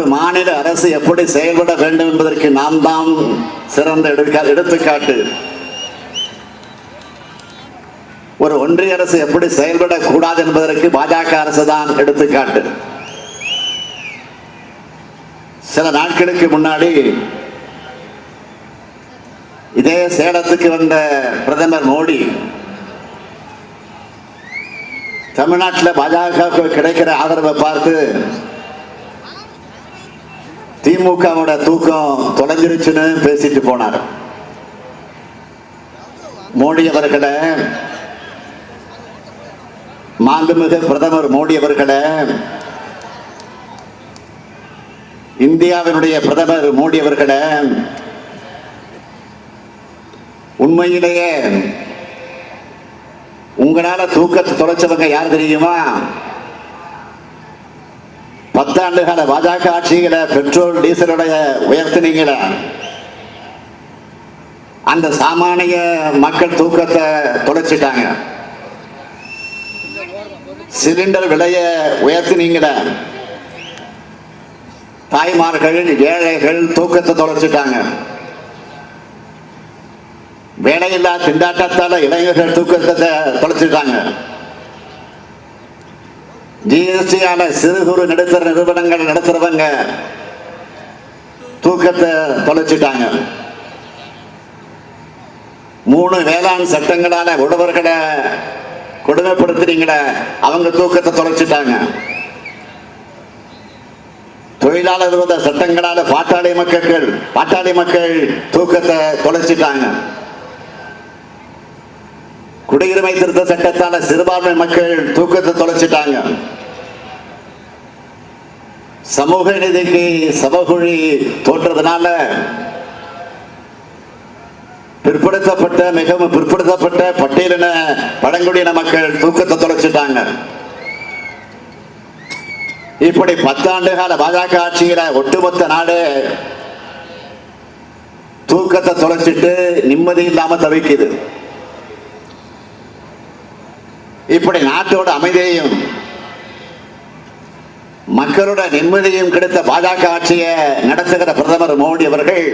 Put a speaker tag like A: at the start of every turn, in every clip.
A: ஒரு மாநில அரசு எப்படி செயல்பட வேண்டும் என்பதற்கு நாம் தான் சிறந்த எடுத்துக்காட்டு. ஒரு ஒன்றிய அரசு எப்படி செயல்படக்கூடாது என்பதற்கு பாஜக அரசு தான் எடுத்துக்காட்டு. சில நாட்களுக்கு முன்னாடி இதே சேலத்துக்கு வந்த பிரதமர் மோடி தமிழ்நாட்டில் பாஜகவுக்கு கிடைக்கிற ஆதரவை பார்த்து திமுகவோட தூக்கம் தொலைஞ்சிருச்சுன்னு பேசிட்டு போனார். மோடி அவர்களை மாண்புமிகு பிரதமர் மோடி அவர்களை இந்தியாவினுடைய பிரதமர் மோடி அவர்களை உண்மையிலேயே உங்களால தூக்கத்தை தொலைச்சவங்க யார் தெரியுமா? பத்தாண்டு கால பாஜக ஆட்சியில பெட்ரோல் டீசலுடைய உயர்த்தினீங்கள. அந்த சாமானிய மக்கள் தூக்கத்தை தொலைச்சிட்டாங்க. சிலிண்டர் விலைய உயர்த்தினீங்கள. தாய்மார்கள் ஏழைகள் தூக்கத்தை தொலைச்சிட்டாங்க. வேலையில்லா திண்டாட்டத்தால இளைஞர்கள் தூக்கத்தை தொலைச்சிட்டாங்க. ஜிஎஸ்டியால சிறு குறு நடுத்தர நிறுவனங்கள் நடத்துறவங்க தூக்கத்தை தொலைச்சிட்டாங்க. மூணு வேளாண் சட்டங்களால உழவர்களை கொடுமைப்படுத்துறீங்கள அவங்க தூக்கத்தை தொலைச்சிட்டாங்க. தொழிலாளர் வந்த சட்டங்களால பாட்டாளி மக்கள் பாட்டாளி மக்கள் தூக்கத்தை தொலைச்சிட்டாங்க. குடியுரிமை திருத்த சட்டத்தால சிறுபான்மை மக்கள் தூக்கத்தை தொலைச்சிட்டாங்க. சமூக நீதிக்கு சபகுழி தோன்றதுனால பிற்படுத்தப்பட்ட மிகவும் பிற்படுத்தப்பட்ட பட்டியலின பழங்குடியின மக்கள் தூக்கத்தை தொலைச்சிட்டாங்க. இப்படி பத்தாண்டு கால பாஜக ஆட்சியில ஒட்டுமொத்த நாடு தூக்கத்தை தொலைச்சிட்டு நிம்மதி இல்லாம தவிக்குது. இப்படி நாட்டோட அமைதியையும் மக்களோட நிம்மதியும் கிடைத்த பாஜக ஆட்சியை நடத்துகிற பிரதமர் மோடி அவர்கள்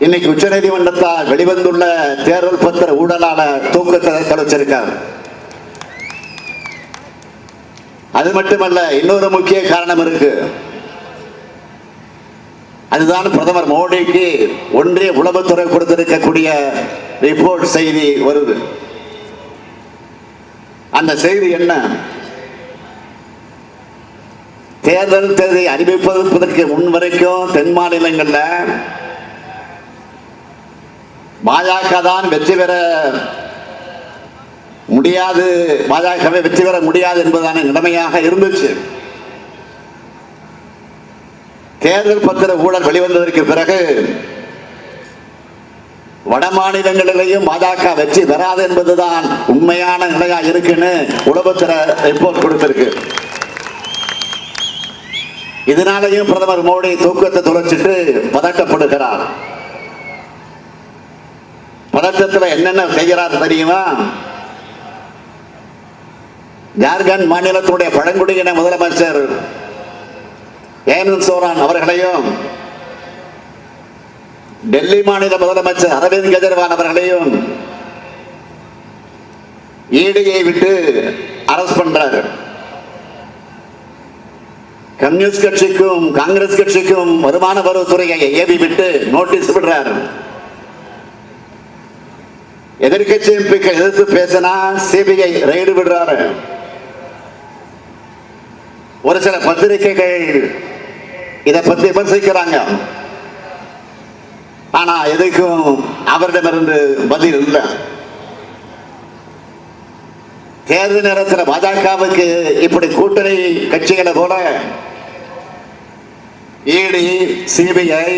A: இன்னைக்கு உச்ச நீதிமன்றத்தால் வெளிவந்துள்ள தேர்தல் பத்திர ஊழலான தூக்கத்தை தொலைச்சிருக்கார் அது மட்டுமல்ல இன்னொரு முக்கிய காரணம் இருக்கு. அதுதான் பிரதமர் மோடிக்கு ஒன்றிய உளவுத்துறை கொடுத்திருக்கக்கூடிய ரிப்போர்ட் செய்தி வருது. அந்த செய்தி என்ன? தேர்தல் தேதி அறிவிப்பதற்கு முன் வரைக்கும் தென் மாநிலங்களில் பாஜக தான் வெற்றி பெற முடியாது பாஜகவை வெற்றி பெற முடியாது என்பதான நிலைமையாக இருந்துச்சு. தேர்தல் பத்திர ஊழல் வெளிவந்ததற்கு பிறகு வட மாநிலங்களிலேயும் பாஜக வெற்றி பெறாது என்பதுதான் உண்மையான நிலையா இருக்குன்னு உளவுத்துறை ரிப்போர்ட் கொடுத்திருக்கு. இதனாலையும் பிரதமர் மோடி தூக்கத்தை துளைச்சிட்டு பதட்டப்படுகிறார். பதட்டத்துல என்னென்ன செய்கிறார் தெரியுமா? ஜார்க்கண்ட் மாநிலத்துடைய பழங்குடியின முதலமைச்சர் ஏனந்த் சோரான் அவர்களையும். டெல்லி மாநில முதலமைச்சர் அரவிந்த் கெஜ்ரிவால் அவர்களையும் ஈடியை விட்டு அரஸ்ட் பண்றாரு. கம்யூனிஸ்ட் கட்சிக்கும் காங்கிரஸ் கட்சிக்கும் வருமான வரித்துறையை ஏவி விட்டு நோட்டீஸ் விடுறாரு. எதிர்கட்சி எம்பிக்கள் எதிர்த்து பேசினா சிபிஐ ரெய்டு விடுறாரு. ஒரு சில பத்திரிகைகள் இதை பத்தி விமர்சிக்கிறாங்க. ஆனா எதுக்கும் அவரிடமிருந்து பதில் இல்லை. தேர்தல் நேரத்தில் பாஜகவுக்கு இப்படி கூட்டணி கட்சிகளை போல இடி சிபிஐ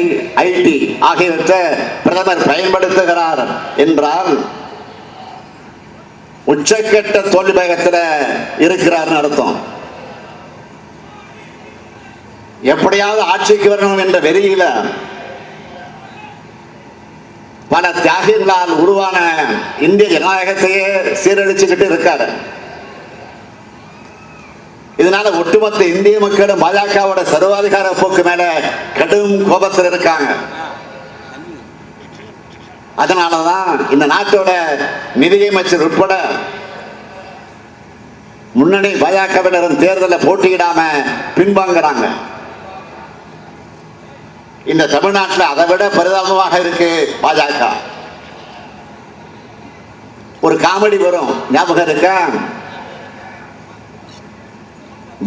A: ஐடி ஆகியவற்றை பிரதமர் பயன்படுத்துகிறார் என்றால் உச்சக்கட்ட தோல்வி வேகத்தில் இருக்கிறார்னு அர்த்தம். எப்படியாவது ஆட்சிக்கு வரணும் என்ற வெறியில பல தியாகிகளால் உருவான இந்திய ஜனநாயகத்தையே சீரழிச்சுக்கிட்டு இருக்காரு. இதனால ஒட்டுமொத்த இந்திய மக்களும் பாஜகவோட சர்வாதிகார போக்கு மேல கடும் கோபத்தில் இருக்காங்க. அதனாலதான் இந்த நாட்டோட நிதியமைச்சர் உட்பட முன்னணி பாஜகவினரும் தேர்தலில் போட்டியிடாம பின்வாங்குறாங்க. இந்த தமிழ்நாட்டில் அதை விட பரிதாபமாக இருக்கு பாஜக. ஒரு காமெடி வரும். ஞாபகம் இருக்கா?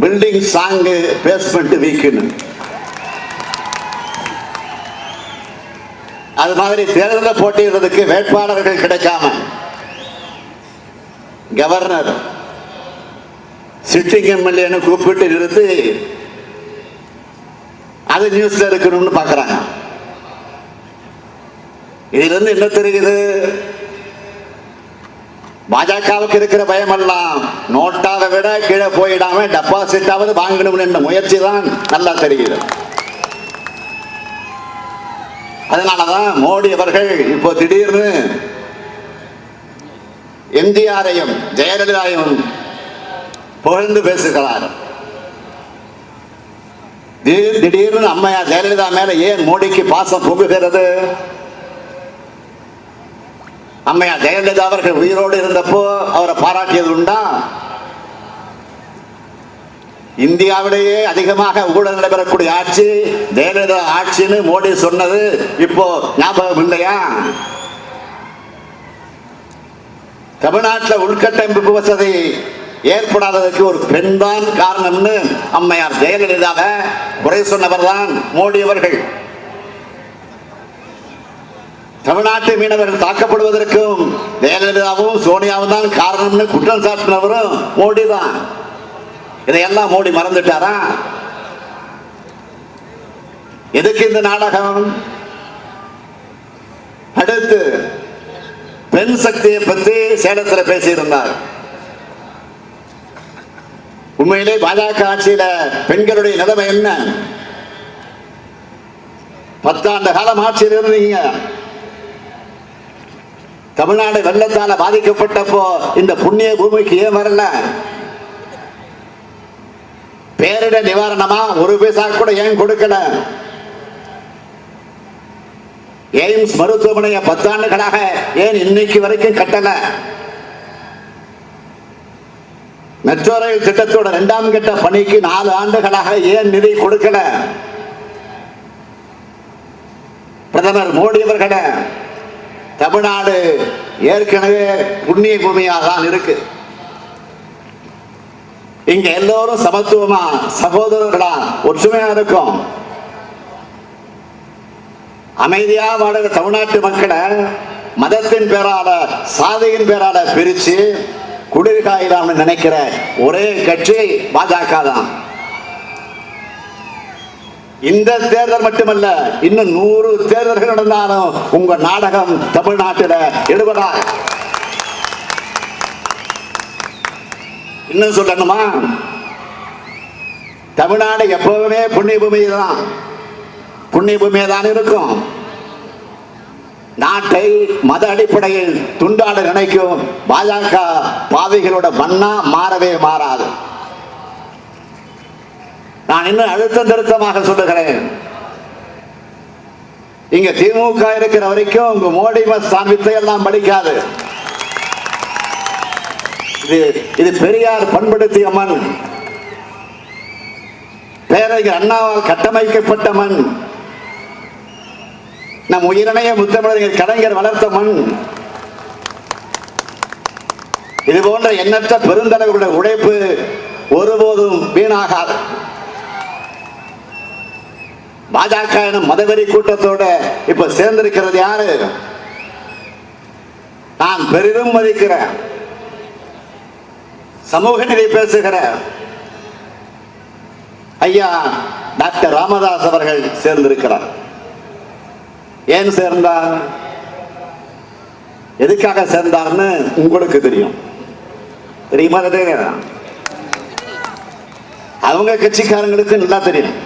A: பில்டிங் சாங்கு பேஸ்மெண்ட் வீக்குன்னு அது மாதிரி தேர்தலில் போட்டியிடுறதுக்கு வேட்பாளர்கள் கிடைக்காம. கவர்னர் சிட்டிங் எம்எல்ஏன்னு கூப்பிட்டு நிறுத்தி அது நியூஸ்ல இருக்கணும்னு பாக்குறாங்க. இதுல இருந்து என்ன தெரியுது? பாஜகவுக்கு இருக்கிற பயமெல்லாம் நோட்டாவை விட கீழே போயிடாம டெபாசிட்டாவது வாங்கணும் என்ற முயற்சி தான் நல்லா தெரிகிறது அதனாலதான் மோடி அவர்கள் இப்போ திடீர்னு எம்ஜிஆரையும் ஜெயலலிதாவையும் புகழ்ந்து பேசுகிறார். திடீர் திடீர்னு அம்மையா ஜெயலலிதா மேல ஏன் மோடிக்கு பாசம் பொங்குகிறது? அம்மையா ஜெயலலிதா அவர்கள் உயிரோடு இருந்தப்போ அவரை பாராட்டியது உண்டா? இந்தியாவிலேயே அதிகமாக ஊழல் நடைபெறக்கூடிய ஆட்சி ஜெயலலிதா ஆட்சின்னு மோடி சொன்னது இப்போ ஞாபகம் இல்லையா? தமிழ்நாட்டில் உள்கட்டமைப்பு வசதி ஏற்படாததற்கு ஒரு பெண் தான் காரணம்னு அம்மையார் ஜெயலலிதாவை குறை சொன்னவர் தான் மோடி அவர்கள். தமிழ்நாட்டு மீனவர்கள் தாக்கப்படுவதற்கும் ஜெயலலிதாவும் சோனியாவும் தான் காரணம்னு குற்றம் சாட்டினவரும் மோடி தான் இதையெல்லாம் மோடி மறந்துட்டாரா? எதுக்கு இந்த நாடகம்? அடுத்து பெண் சக்தியை பற்றி சேலத்தில் பேசியிருந்தார். உண்மையிலே பாஜக ஆட்சியில பெண்களுடைய நிலைமை என்ன? பத்தாண்டு காலம் ஆட்சியில் இருந்தீங்க. தமிழ்நாடு வெள்ளத்தால பாதிக்கப்பட்டப்போ இந்த புண்ணிய பூமிக்கு ஏன் வரல? பேரிட நிவாரணமா? ஒரு பைசா கூட ஏன் கொடுக்கல? எய்ம்ஸ் மருத்துவமனையை பத்தாண்டுகளாக ஏன் இன்னைக்கு வரைக்கும் கட்டல? மெட்ரோ ரயில் திட்டத்தோட இரண்டாம் கட்ட பணிக்கு நாலு ஆண்டுகளாக ஏன் நிதி கொடுக்கல? பிரதமர் மோடி அவர்களே தமிழ்நாடு ஏற்கனவே புண்ணிய பூமியாக தான் இருக்கு. இங்க எல்லோரும் சமத்துவமா சகோதரர்களா ஒற்றுமையா இருக்கும். அமைதியா வாழுகிற தமிழ்நாட்டு மக்களை மதத்தின் பேரால சாதியின் பேரால பிரிச்சு குளிர்காயிலாம்னு நினைக்கிற ஒரே கட்சி பாஜக தான் இந்த தேர்தல் மட்டுமல்ல இன்னும் நூறு தேர்தல்கள் நடந்தாலும் உங்க நாடகம் தமிழ்நாட்டில் எடுபடா இன்னும் சொல்லணுமா? தமிழ்நாடு எப்பவுமே புண்ணிய பூமி தான் புண்ணிய பூமியை தான் இருக்கும். நாட்டை மத அடிப்படையில் துண்டாட நினைக்கும் பாஜக பாவிகளோட மண்ணா மாறவே மாறாது. நான் இன்னும் அழுத்தம் திருத்தமாக சொல்லுகிறேன். இங்க திமுக இருக்கிற வரைக்கும் உங்க மோடி மஸ்தான் வித்தை எல்லாம் படிக்காது இது இது பெரியார் பண்படுத்திய மண். பேரறிஞர் அண்ணாவால் கட்டமைக்கப்பட்ட மண். நம் உயிரினைய முத்தமிழர்கள் கலைஞர் வளர்த்த மண். இது போன்ற எண்ணற்ற பெருந்தலைவர்களுடைய உழைப்பு ஒருபோதும் வீணாகாது. பாஜக எனும் மதவெறி கூட்டத்தோட இப்ப சேர்ந்திருக்கிறது யாரு? நான் பெரிதும் மதிக்கிறேன். சமூக நிலை பேசுகிற ஐயா டாக்டர் ராமதாஸ் அவர்கள் சேர்ந்திருக்கிறார். ஏன் சேர்ந்தார்? எதுக்காக சேர்ந்தார்னு உங்களுக்கு தெரியும். தெரியுமா தெரியுமா அவங்க கட்சிக்காரங்களுக்கு நல்லா தெரியும்.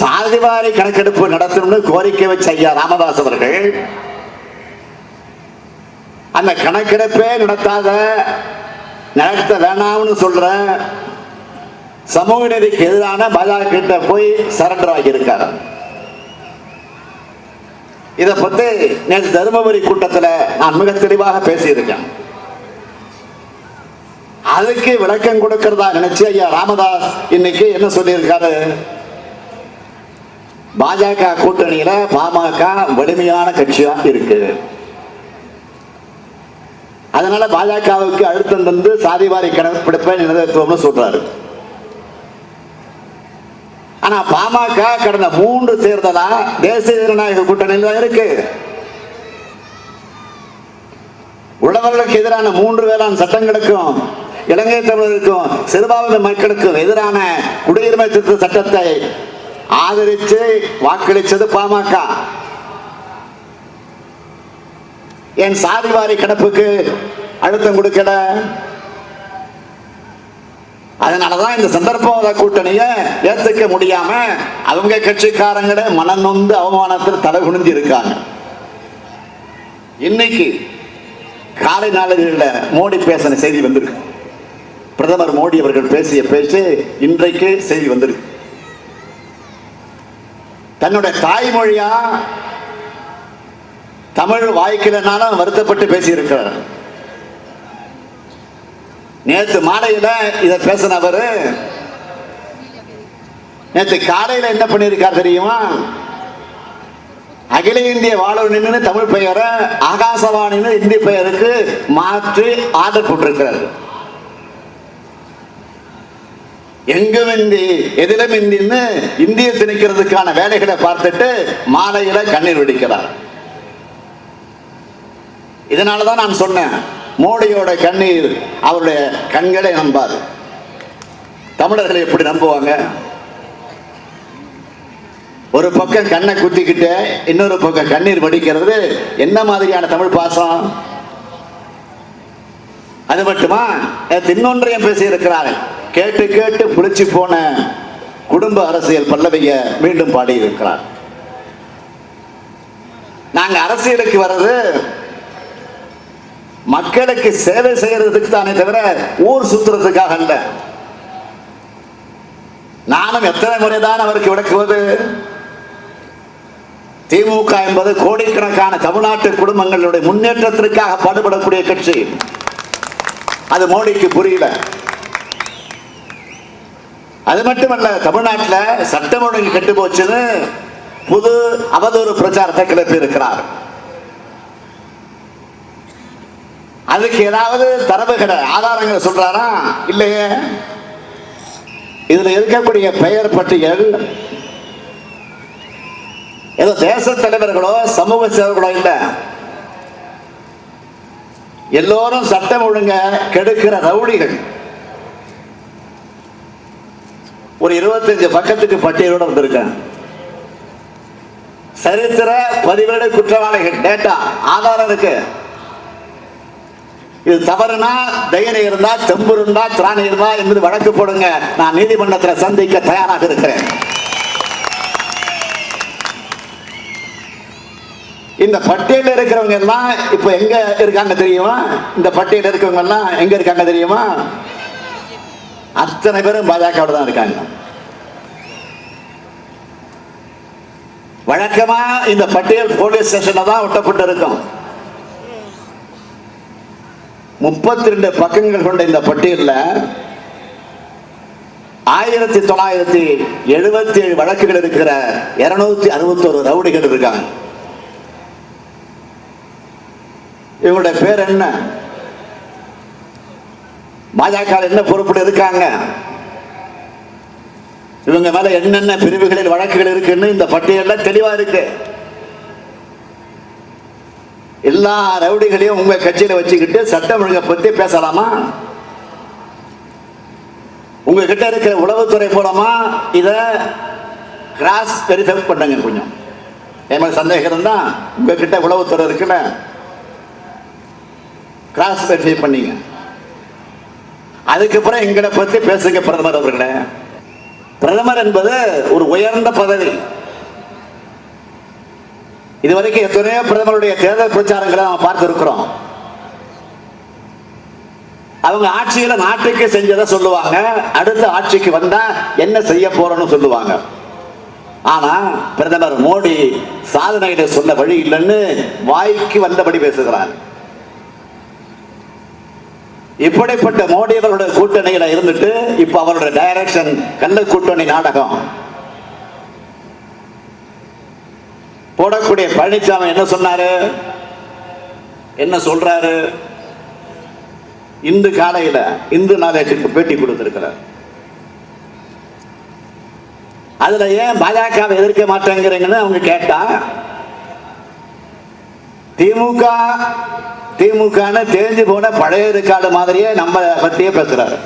A: சாதிவாரி கணக்கெடுப்பு நடத்தணும்னு கோரிக்கை வச்ச ஐயா ராமதாஸ் அவர்கள் அந்த கணக்கெடுப்பே நடத்தாத நடத்த வேணாம்னு சொல்ற சமூக நீதிக்கு எதிரான பாஜக கிட்ட போய் சரண்டர் ஆகியிருக்காரு. இதை பத்தி நேற்று தருமபுரி கூட்டத்தில் நான் மிக தெளிவாக பேசியிருக்கேன். அதுக்கு விளக்கம் கொடுக்கிறதா நினைச்சு ஐயா ராமதாஸ் இன்னைக்கு என்ன சொல்லியிருக்காரு? பாஜக கூட்டணியில பாமக வலிமையான கட்சியா இருக்கு. அதனால பாஜகவுக்கு அழுத்தம் தந்து சாதிவாரி கணக்கெடுப்பை நிலைநிறுத்துவோம்னு சொல்றாரு. ஆனா பாமக கடந்த மூன்று தேர்தலா தேசிய ஜனநாயக கூட்டணியில் தான் இருக்கு. உழவர்களுக்கு எதிரான மூன்று வேளாண் சட்டங்களுக்கும் இலங்கை தமிழருக்கும் சிறுபான்மை மக்களுக்கும் எதிரான குடியுரிமை திருத்த சட்டத்தை ஆதரித்து வாக்களித்தது பாமக. என் சாதிவாரி கிடப்புக்கு அழுத்தம் கொடுக்கல. அதனாலதான் இந்த சந்தர்ப்பவாத கூட்டணியை ஏத்துக்க முடியாம அவங்க கட்சிக்காரங்களே மனநொந்து அவமானத்தில் தலை குனிஞ்சு இருக்காங்க. இன்னைக்கு காலை நாளிதழில் மோடி பேசின செய்தி வந்திருக்கு. பிரதமர் மோடி அவர்கள் பேசிய பேச்சு இன்றைக்கு செய்தி வந்திருக்கு. தன்னுடைய தாய்மொழியா தமிழ் வாய்க்கிறனால வருத்தப்பட்டு பேசியிருக்கிறார். நேற்று மாலையில இதை பேசினவர் நேற்று காலையில என்ன பண்ணியிருக்கார் தெரியுமா? அகில இந்திய வானொலின்னு தமிழ் பெயரை ஆகாசவாணின்னு இந்தி பெயருக்கு மாற்றி ஆர்டர் போட்டிருக்கிறார். எங்கும் இந்தி எதிலும் இந்தின்னு இந்திய திணிக்கிறதுக்கான வேலைகளை பார்த்துட்டு மாலையில கண்ணீர் வெடிக்கிறார். இதனாலதான் நான் சொன்னேன் மோடியோட கண்ணீர் அவருடைய கண்களை நம்பார் தமிழர்களை எப்படி நம்புவாங்க? ஒரு பக்கம் கண்ணை குத்திக்கிட்டு இன்னொரு பக்கம் கண்ணீர் வடிக்கிறது என்ன மாதிரியான தமிழ் பாசம்? அது மட்டுமா? இன்னொன்றையும் பேசி இருக்கிறார்கள் கேட்டு கேட்டு புளிச்சு போன குடும்ப அரசியல் பல்லவிய மீண்டும் பாடி இருக்கிறார் அரசியலுக்கு வர்றது மக்களுக்கு சேவை செய்யறதுக்கு தானே தவிர ஊர் சுத்துறதுக்காக அல்ல. நானும் எத்தனை முறைதான் அவருக்கு விளக்குவது? திமுக என்பது கோடிக்கணக்கான தமிழ்நாட்டு குடும்பங்களுடைய முன்னேற்றத்திற்காக பாடுபடக்கூடிய கட்சி. அது மோடிக்கு புரியல. அது மட்டுமல்ல தமிழ்நாட்டில் சட்டம் ஒழுங்கு கெட்டு போச்சுன்னு புது அவதூறு பிரச்சாரத்தை கிளப்பி இருக்கிறார் அதுக்கு ஏதாவது தரவுகளை ஆதாரங்களை சொல்றாரா? இல்லையே. இதுல இருக்கக்கூடிய பெயர் பட்டியல் ஏதோ தேச தலைவர்களோ சமூக சேவர்களோ இல்ல. எல்லோரும் சட்டம் ஒழுங்க கெடுக்கிற ரவுடிகள். ஒரு இருபத்தஞ்சு பக்கத்துக்கு பட்டியலோட வந்திருக்கேன். சரித்திர பதிவேடு குற்றவாளிகள் டேட்டா ஆதாரம் இருக்கு. இது தவறுனா தைரியம் இருந்தா தெம்பு இருந்தா திராணி இருந்தா என்பது வழக்கு போடுங்க. நான் நீதிமன்றத்தில் சந்திக்க தயாராக இருக்கிறேன். இந்த பட்டியலில் இருக்கிறவங்க எல்லாம் இப்ப எங்க இருக்காங்க தெரியுமா? இந்த பட்டியலில் இருக்கிறவங்க எல்லாம் எங்க இருக்காங்க தெரியுமா? அத்தனை பேரும் பாஜகவோட தான் இருக்காங்க. வழக்கமா இந்த பட்டியல் போலீஸ் ஸ்டேஷன்ல தான் ஒட்டப்பட்டு இருக்கும் முப்பத்தி ரெண்டு பக்கங்கள் கொண்ட இந்த பட்டியலில் ஆயிரத்தி தொள்ளாயிரத்தி எழுபத்தி ஏழு வழக்குகள் இருக்கிற இருநூத்தி அறுபத்தோரு ரவுடிகள் இருக்காங்க. இவங்களுடைய பேர் என்ன? பாஜக என்ன பொறுப்பில் இருக்காங்க? இவங்க மேல என்னென்ன பிரிவுகளில் வழக்குகள் இருக்குன்னு இந்த பட்டியலில் தெளிவா இருக்கு. எல்லா ரவுடிகளையும் உங்க கட்சியில வச்சுக்கிட்டு சட்டம் ஒழுங்கை பத்தி பேசலாமா? உங்ககிட்ட இருக்கிற உளவுத்துறை மூலமா இத கிராஸ் வெரிஃபை பண்ணுங்க கொஞ்சம். என் சந்தேகம் இருந்தா உங்ககிட்ட உளவுத்துறை இருக்குல்ல. கிராஸ் வெரிஃபை பண்ணீங்க. அதுக்கப்புறம் எங்களை பத்தி பேசுங்க பிரதமர் அவர்களே. பிரதமர் என்பது ஒரு உயர்ந்த பதவி. இதுவரைக்கும் எத்தனையோ பிரதமருடைய தேர்தல் பிரச்சாரங்களை நாம் பார்த்துருக்கிறோம். அவங்க ஆட்சியில நாட்டுக்கு செஞ்சதை சொல்லுவாங்க அடுத்த ஆட்சிக்கு வந்தா என்ன செய்ய போறோம்னு சொல்லுவாங்க. ஆனா பிரதமர் மோடி சாதனையில சொன்ன வழி இல்லைன்னு வாய்க்கு வந்தபடி பேசுகிறார். இப்படிப்பட்ட மோடி அவர்களுடைய கூட்டணியில இருந்துட்டு இப்ப அவருடைய டைரக்ஷன் கள்ள கூட்டணி நாடகம். போடக்கூடிய பழனிசாமி என்ன சொன்னாரு? என்ன சொல்றாரு? இந்து காலையில இந்து நாளேட்டுக்கு பேட்டி கொடுத்திருக்கிறார். அதுல ஏன் பாஜகவை எதிர்க்க மாட்டேங்கிறீங்கன்னு அவங்க கேட்டா திமுக திமுகன்னு தெரிஞ்சு போன பழைய இருக்காடு மாதிரியே நம்ம பத்தியே பேசுறாரு.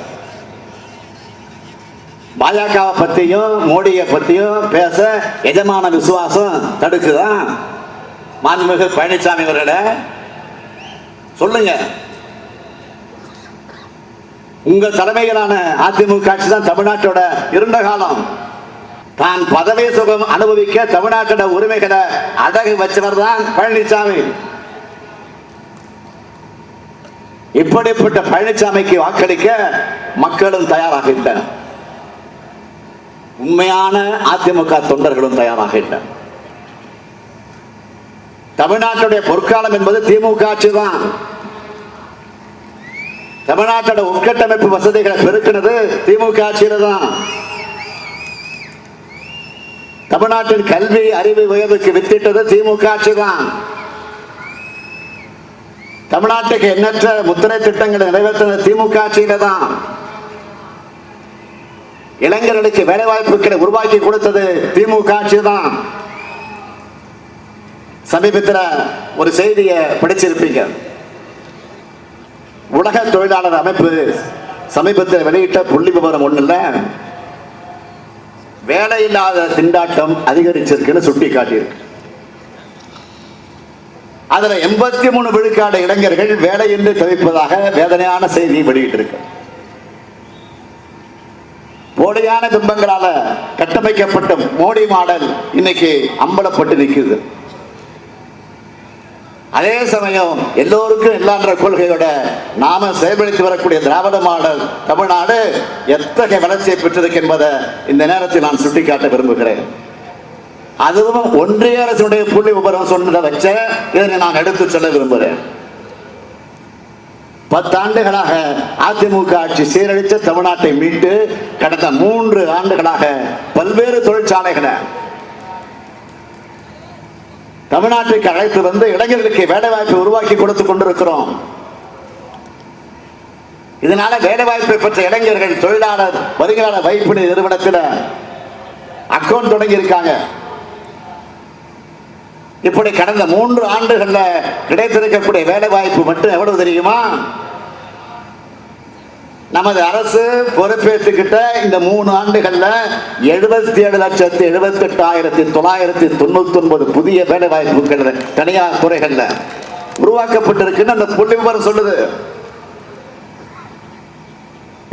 A: பாஜகவை பத்தியும் மோடியை பத்தியும் பேச எஜமான விசுவாசம் தடுக்குதான் மாண்புமிகு பழனிசாமி அவர்கள சொல்லுங்க. உங்க தலைமையிலான அதிமுக ஆட்சி தான் தமிழ்நாட்டோட இருண்ட காலம். தான் பதவி சுகம் அனுபவிக்க தமிழ்நாட்டோட உரிமைகளை அடகு வச்சவர் தான் பழனிசாமி இப்படிப்பட்ட பழனிசாமிக்கு வாக்களிக்க மக்களும் தயாராக உண்மையான அதிமுக தொண்டர்களும் தயாராக இல்லை. தமிழ்நாட்டுடைய பொற்காலம் என்பது திமுக ஆட்சி தான் தமிழ்நாட்டோட உட்கட்டமைப்பு வசதிகளை பெருக்கினது திமுக ஆட்சியில தான் தமிழ்நாட்டின் கல்வி அறிவு உயர்வுக்கு வித்திட்டது திமுக ஆட்சி தான் தமிழ்நாட்டுக்கு எண்ணற்ற முத்திரை திட்டங்களை நிறைவேற்றினது திமுக ஆட்சியில தான் இளைஞர்களுக்கு வேலை வாய்ப்புகளை உருவாக்கி கொடுத்தது திமுக ஆட்சி தான் சமீபத்தில் ஒரு செய்தியை படிச்சிருப்பீங்க. உலக தொழிலாளர் அமைப்பு சமீபத்தில் வெளியிட்ட புள்ளி விவரம் ஒண்ணு இல்ல வேலை இல்லாத திண்டாட்டம் அதிகரிச்சிருக்குன்னு சுட்டி காட்டியிருக்கு அதுல எண்பத்தி மூணு விழுக்காடு இளைஞர்கள் வேலையின்றி தவிப்பதாக வேதனையான செய்தி வெளியிட்டிருக்கு. போலியான பிம்பங்களால கட்டமைக்கப்பட்ட மோடி மாடல் இன்னைக்கு அம்பலப்பட்டு நிற்குது. அதே சமயம் எல்லோருக்கும் எல்லான்ற கொள்கையோட நாம செயல்படுத்தி வரக்கூடிய திராவிட மாடல் தமிழ்நாடு எத்தகைய வளர்ச்சியை பெற்றிருக்கு என்பதை இந்த நேரத்தில் நான் சுட்டிக்காட்ட விரும்புகிறேன். அதுவும் ஒன்றிய அரசுடைய புள்ளி விபரம் சொன்னதை வச்ச இதனை நான் எடுத்து சொல்ல விரும்புகிறேன். பத்தாண்டுகளாக அதிமுக ஆட்சி சீரழித்த தமிழ்நாட்டை மீட்டு கடந்த மூன்று ஆண்டுகளாக பல்வேறு தொழிற்சாலைகளை தமிழ்நாட்டுக்கு அழைத்து வந்து இளைஞர்களுக்கு வேலை வாய்ப்பை உருவாக்கி கொடுத்து கொண்டிருக்கிறோம். இதனால வேலை வாய்ப்பை பெற்ற இளைஞர்கள் தொழிலாளர் வருங்கால வைப்பு நிறுவனத்தில் அக்கௌண்ட் தொடங்கி இருக்காங்க இப்படி கடந்த மூன்று ஆண்டுகள்ல கிடைத்திருக்கக்கூடிய வேலை வாய்ப்பு மட்டும் எவ்வளவு தெரியுமா? நமது அரசு பொறுப்பேற்றுக்கிட்ட இந்த மூணு ஆண்டுகள்ல எழுபத்தி ஏழு லட்சத்தி எழுபத்தி எட்டாயிரத்தி தொள்ளாயிரத்தி தொண்ணூத்தி ஒன்பது புதிய வேலை வாய்ப்புகள் தனியார் துறைகள்ல உருவாக்கப்பட்டிருக்குன்னு அந்த புள்ளி விவரம் சொல்லுது.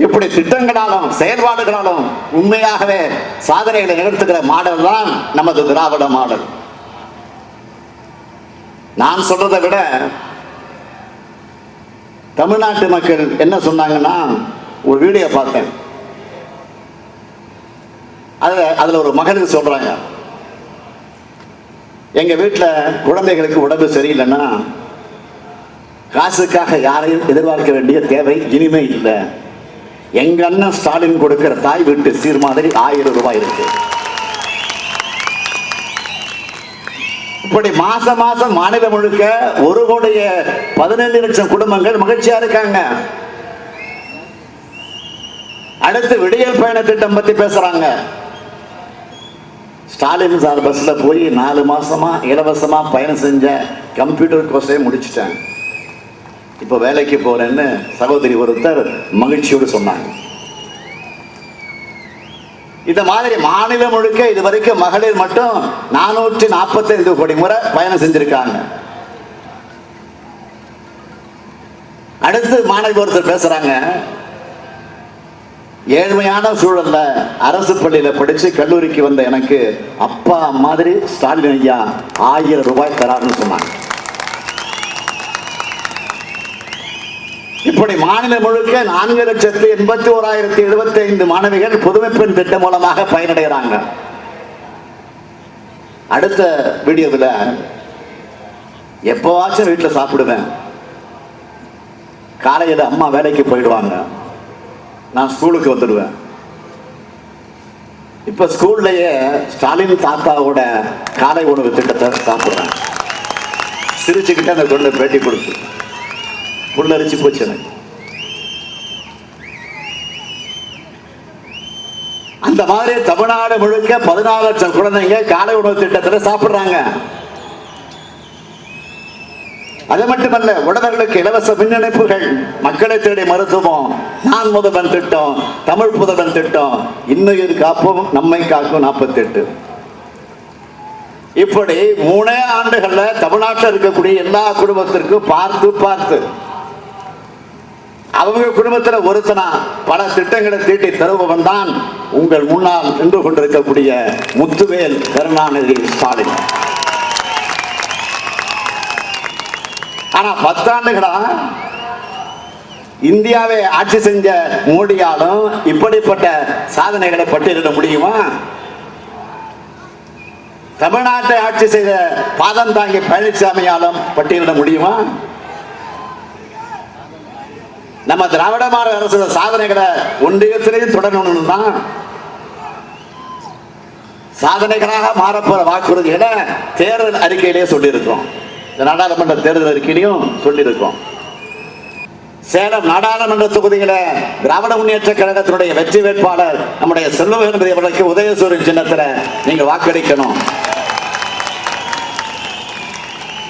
A: இப்படி திட்டங்களாலும் செயல்பாடுகளாலும் உண்மையாகவே சாதனைகளை நிகழ்த்துகிற மாடல் தான் நமது திராவிட மாடல். நான் சொல்றதை விட தமிழ்நாட்டு மக்கள் என்ன சொன்னாங்கன்னா ஒரு வீடியோ பார்த்தேன். அதுல அதில் ஒரு மகனுக்கு சொல்றாங்க. எங்க வீட்டில் குழந்தைகளுக்கு உடம்பு சரியில்லைன்னா காசுக்காக யாரையும் எதிர்பார்க்க வேண்டிய தேவை இனிமே இல்லை. எங்க அண்ணன் ஸ்டாலின் கொடுக்கிற தாய் வீட்டு சீர் மாதிரி ஆயிரம் ரூபாய் இருக்கு. இப்படி மாசம் மாசம் மாநிலம் முழுக்க ஒரு கோடிய பதினைந்து லட்சம் குடும்பங்கள் மகிழ்ச்சியா இருக்காங்க. அடுத்து விடியல் பயண திட்டம் பத்தி பேசுறாங்க. ஸ்டாலின் சார் பஸ்ல போய் நாலு மாசமா இலவசமா பயணம் செஞ்ச கம்ப்யூட்டர் கோர்ஸே முடிச்சிட்டேன். இப்போ வேலைக்கு போறேன்னு சகோதரி ஒருத்தர் மகிழ்ச்சியோடு சொன்னாங்க. இந்த மாதிரி மாநிலம் முழுக்க இது வரைக்கும் மகளிர் மட்டும் நானூற்றி நாற்பத்தைந்து கோடி முறை பயணம் செஞ்சிருக்காங்க. அடுத்து மாணவி ஒருத்தர் பேசுறாங்க. ஏழ்மையான சூழல்ல அரசு பள்ளியில படிச்சு கல்லூரிக்கு வந்த எனக்கு அப்பா மாதிரி ஸ்டாலின் ஐயா ஆயிரம் ரூபாய் தராருன்னு சொன்னாங்க. இப்படி மாநிலம் முழுக்க நான்கு லட்சத்து எண்பத்தி ஓராயிரத்தி எழுபத்தி ஐந்து மாணவிகள் புதுமை பெண் திட்டம் மூலமாக பயனடைகிறாங்க. அடுத்த வீடியோவில் எப்போவாச்சும் வீட்டில் சாப்பிடுவேன். காலையில் அம்மா வேலைக்கு போயிடுவாங்க. நான் ஸ்கூலுக்கு வந்துடுவேன். இப்ப ஸ்கூல்லையே ஸ்டாலின் தாத்தாவோட காலை உணவு திட்டத்தை சாப்பிடுறேன். சிரிச்சுக்கிட்டு அந்த தொண்டை பேட்டி கொடுத்து. புல்லரிச்சு போச்சு எனக்கு. அந்த மாதிரி தமிழ்நாடு முழுக்க பதினாலு லட்சம் குழந்தைங்க காலை உணவு திட்டத்துல சாப்பிடுறாங்க. அது மட்டுமல்ல உடனர்களுக்கு இலவச மின் இணைப்புகள் மக்களை தேடி மருத்துவம். நான் முதல்வன் திட்டம் தமிழ் புதல்வன் திட்டம். இன்னுயிர் காப்போம் நம்மை காக்கும் நாற்பத்தி எட்டு இப்படி மூணே ஆண்டுகள்ல தமிழ்நாட்டில் இருக்கக்கூடிய எல்லா குடும்பத்திற்கும் பார்த்து பார்த்து அவங்க குடும்பத்துல ஒருத்தனா பல திட்டங்களை தீட்டி தருபவன் தான் உங்கள் முன்னால் நின்று கொண்டிருக்கக்கூடிய முத்துவேல் கருணாநிதி ஸ்டாலின். ஆனா பத்தாண்டுகளா இந்தியாவை ஆட்சி செஞ்ச மோடியாலும் இப்படிப்பட்ட சாதனைகளை பட்டியலிட முடியுமா? தமிழ்நாட்டை ஆட்சி செய்த பாதம் தாங்கி பழனிசாமியாலும் பட்டியலிட முடியுமா? நம்ம திராவிட மாடல் அரசு சாதனைகளை ஒன்றியத்திலேயும் தொடரணும் தான் சாதனைகளாக மாறப்போற வாக்குறுதிகளை தேர்தல் அறிக்கையிலேயே சொல்லியிருக்கோம் இந்த நாடாளுமன்ற தேர்தல் அறிக்கையிலையும் சொல்லியிருக்கோம் சேலம் நாடாளுமன்ற தொகுதியில திராவிட முன்னேற்ற கழகத்தினுடைய வெற்றி வேட்பாளர் நம்முடைய செல்வகணபதி அவர்களுக்கு உதயசூரியன் சின்னத்துல நீங்க வாக்களிக்கணும்.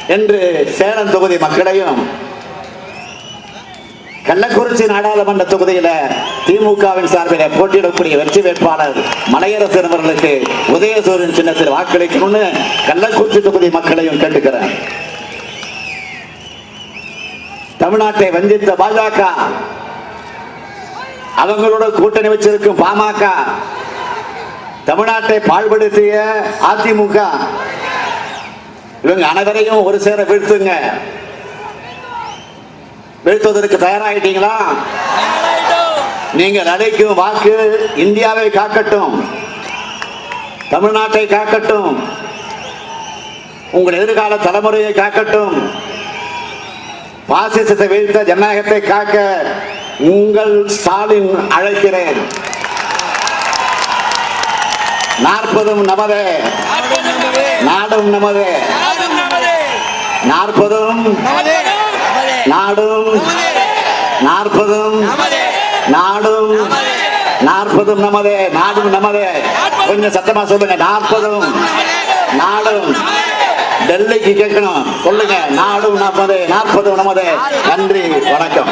A: என்று சேலம் தொகுதி மக்களையும் கள்ளக்குறிச்சி நாடாளுமன்ற தொகுதியில திமுகவின் சார்பில் போட்டியிடக்கூடிய வெற்றி வேட்பாளர் மலையரசன் அவர்களுக்கு உதயசூரியன் சின்னத்தில் வாக்களிக்கணும்னு கள்ளக்குறிச்சி தொகுதி மக்களையும் கேட்டுக்கிறேன். தமிழ்நாட்டை வஞ்சித்த பாஜக அவங்களோட கூட்டணி வச்சிருக்கும் பாமக தமிழ்நாட்டை பாழ்படுத்திய அதிமுக. இவங்க அனைவரையும் ஒரு சேர வீழ்த்துங்க. வீழ்த்துவதற்கு தயாராகிட்டீங்களா? நீங்கள் அழைக்கும் வாக்கு இந்தியாவை காக்கட்டும். தமிழ்நாட்டை காக்கட்டும். உங்கள் எதிர்கால தலைமுறையை காக்கட்டும். பாசிசத்தை வீழ்த்த ஜனநாயகத்தை காக்க உங்கள் ஸ்டாலின் அழைக்கிறேன். நாற்பதும் நமதே. நாடும் நமதே. நாற்பதும் நாடும். நாற்பதும். நாடும். நாற்பதும் நமதே. நாடும் நமதே. கொஞ்சம் சத்தமா சொல்லுங்க. நாற்பதும். நாடும். டெல்லிக்கு கேட்கணும். சொல்லுங்க. நாடும் நமதே. நாற்பதும் நமதே. நன்றி. வணக்கம்.